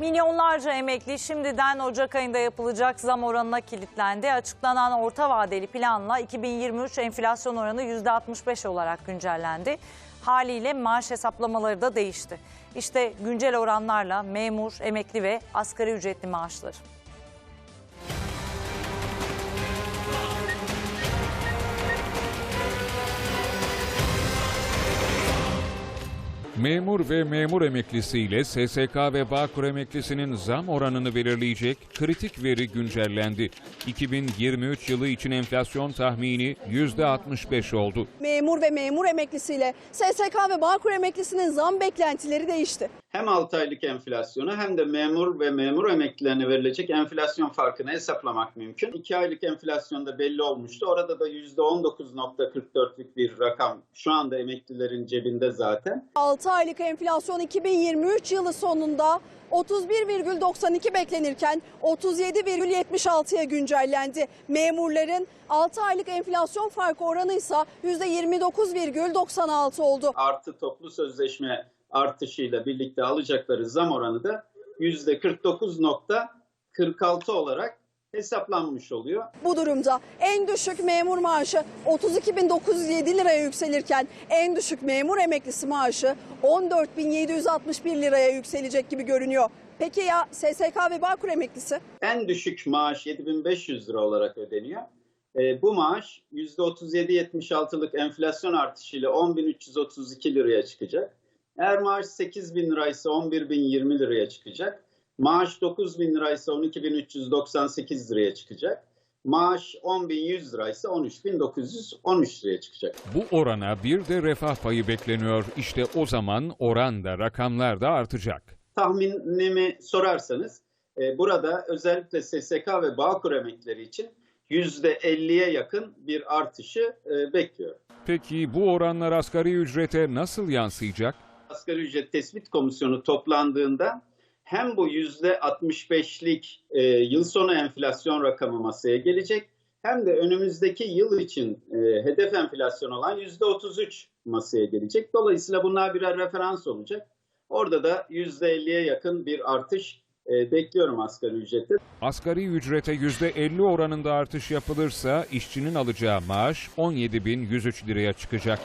Milyonlarca emekli şimdiden Ocak ayında yapılacak zam oranına kilitlendi. Açıklanan orta vadeli planla 2023 enflasyon oranı %65 olarak güncellendi. Haliyle maaş hesaplamaları da değişti. İşte güncel oranlarla memur, emekli ve asgari ücretli maaşları. Memur ve memur emeklisiyle SSK ve Bağkur emeklisinin zam oranını belirleyecek kritik veri güncellendi. 2023 yılı için enflasyon tahmini %65 oldu. Memur ve memur emeklisiyle SSK ve Bağkur emeklisinin zam beklentileri değişti. Hem 6 aylık enflasyonu hem de memur ve memur emeklilerine verilecek enflasyon farkını hesaplamak mümkün. 2 aylık enflasyonda belli olmuştu. Orada da %19.44'lük bir rakam şu anda emeklilerin cebinde zaten. 6 aylık enflasyon 2023 yılı sonunda 31,92 beklenirken 37,76'ya güncellendi. Memurların 6 aylık enflasyon farkı oranı ise %29,96 oldu. Artı toplu sözleşme artışıyla birlikte alacakları zam oranı da %49.46 olarak hesaplanmış oluyor. Bu durumda en düşük memur maaşı 32.907 liraya yükselirken en düşük memur emeklisi maaşı 14.761 liraya yükselecek gibi görünüyor. Peki ya SSK ve Bağkur emeklisi? En düşük maaş 7500 lira olarak ödeniyor. E, bu maaş %37.76'lık enflasyon artışıyla 10.332 liraya çıkacak. Eğer maaş 8000 liraysa 11.020 liraya çıkacak. Maaş 9000 liraysa 12.398 liraya çıkacak. Maaş 10.100 liraysa 13.913 liraya çıkacak. Bu orana bir de refah payı bekleniyor. İşte o zaman oran da rakamlar da artacak. tahminimi sorarsanız e, burada özellikle SSK ve Bağkur emeklileri için %50'ye yakın bir artışı e, bekliyor. Peki bu oranlar asgari ücrete nasıl yansıyacak? Asgari ücret tespit komisyonu toplandığında hem bu %65'lik e, yıl sonu enflasyon rakamı masaya gelecek hem de önümüzdeki yıl için e, hedef enflasyon olan %33 masaya gelecek. Dolayısıyla bunlar birer referans olacak. Orada da %50'ye yakın bir artış e, bekliyorum asgari ücrette. Asgari ücrete %50 oranında artış yapılırsa işçinin alacağı maaş 17.103 liraya çıkacak.